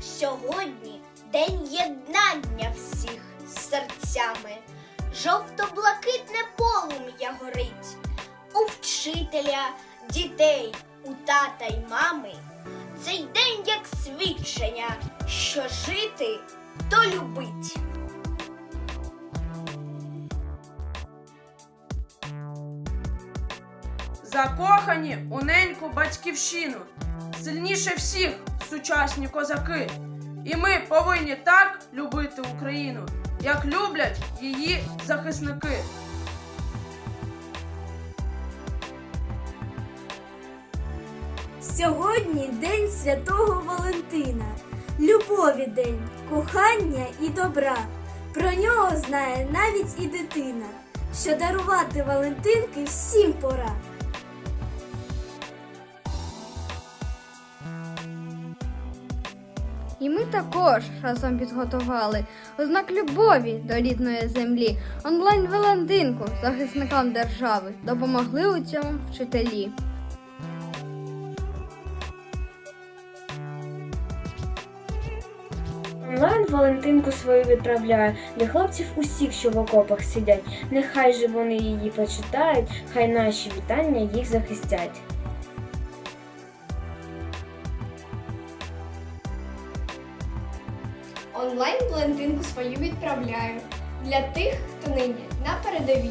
Сьогодні день єднання всіх з серцями. Жовто-блакитне полум'я горить у вчителя, дітей, у тата й мами. Цей день як свідчення, що жити то любить. Закохані у неньку батьківщину, сильніше всіх сучасні козаки. І ми повинні так любити Україну, як люблять її захисники. Сьогодні день святого Валентина, любові день, кохання і добра. Про нього знає навіть і дитина, що дарувати Валентинки всім пора. І ми також разом підготували у знак любові до рідної землі онлайн Валентинку захисникам держави допомогли у цьому вчителі. Онлайн Валентинку свою відправляю для хлопців усіх, що в окопах сидять. Нехай же вони її почитають, хай наші вітання їх захистять. Онлайн Валентинку свою відправляю для тих, хто нині на передовій.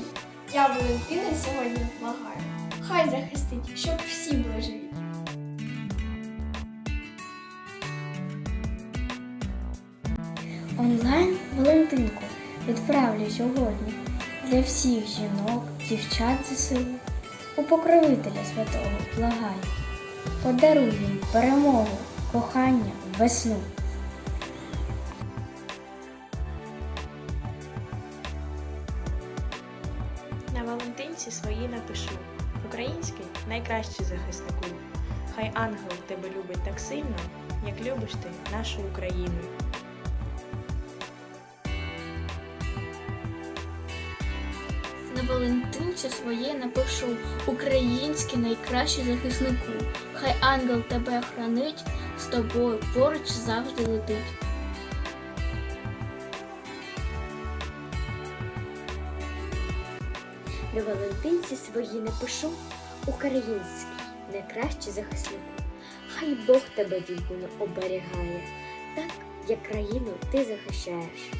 Я Валентина сьогодні благаю. Хай захистить, щоб всі були живі. Онлайн Валентинку відправлю сьогодні для всіх жінок, дівчат ЗСУ. У покровителя святого благаю. Подаруй їм перемогу, кохання, весну. Валентинці свої напишу. Український найкращий захиснику. Хай ангел тебе любить так сильно, як любиш ти нашу Україну. На Валентинці своє напишу Український найкращий захиснику. Хай ангел тебе хранить, з тобою поруч завжди летить. На Валентинці свої напишу український, найкращий захиснику. Хай Бог тебе вікуно оберігає, так як країну ти захищаєш.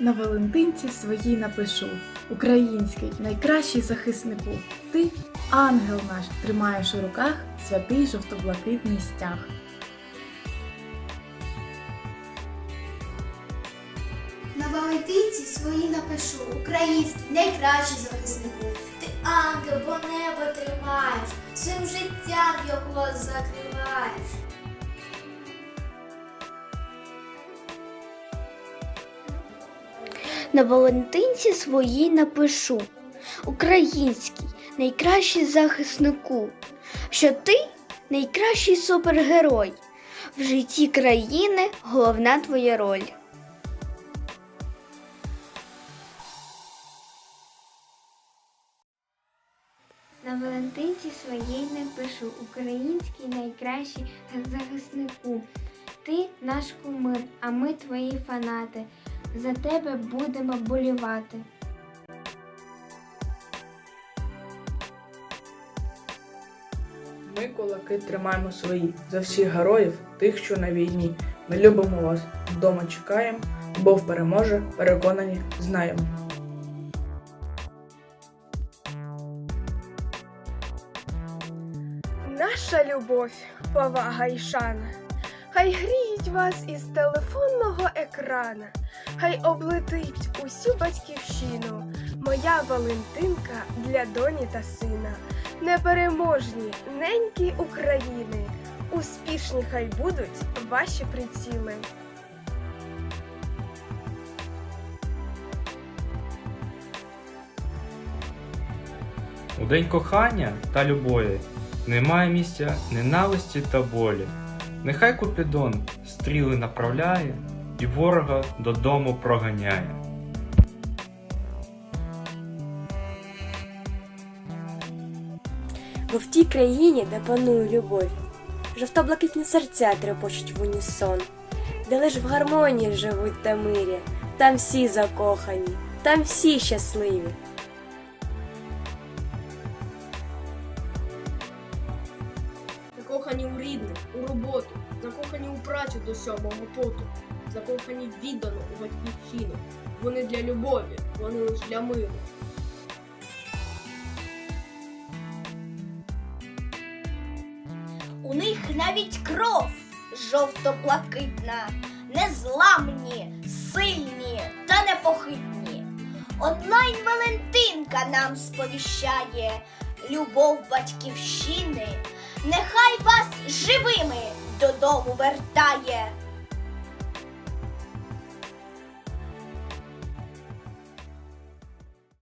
На Валентинці своїй напишу Український найкращий захиснику. Ти ангел наш, тримаєш у руках святий жовто-блакитний стяг. Валентинці свої напишу український найкращий захиснику. Ти ангел, бо небо тримаєш, своїм життям його закриваєш. На Валентинці своїй напишу Український, найкращий захиснику, що ти найкращий супергерой. В житті країни головна твоя роль. Валентинці своїй напишу Український найкращий захиснику. Ти наш кумир, а ми твої фанати. За тебе будемо болівати. Ми кулаки тримаємо свої за всіх героїв, тих, що на війні. Ми любимо вас, вдома чекаємо, Бог переможе, переконані, знаємо. Наша любов, повага і шана. Хай гріють вас із телефонного екрана, хай облетить усю батьківщину. Моя Валентинка для доні та сина. Непереможні неньки України. Успішні хай будуть ваші приціли. У день кохання та любові немає місця ненависті та болі. Нехай Купідон стріли направляє і ворога додому проганяє. Бо в тій країні, де панує любов, жовто-блакитні серця трепочуть в унісон, де лиш в гармонії живуть та мирі, там всі закохані, там всі щасливі. У роботу, закохані у працю до сьомого поту, закохані віддано у батьківщину. Вони для любові, вони лише для миру. У них навіть кров жовто-блакитна, незламні, сильні та непохитні. Онлайн Валентинка нам сповіщає любов батьківщини, нехай вас живими додому вертає.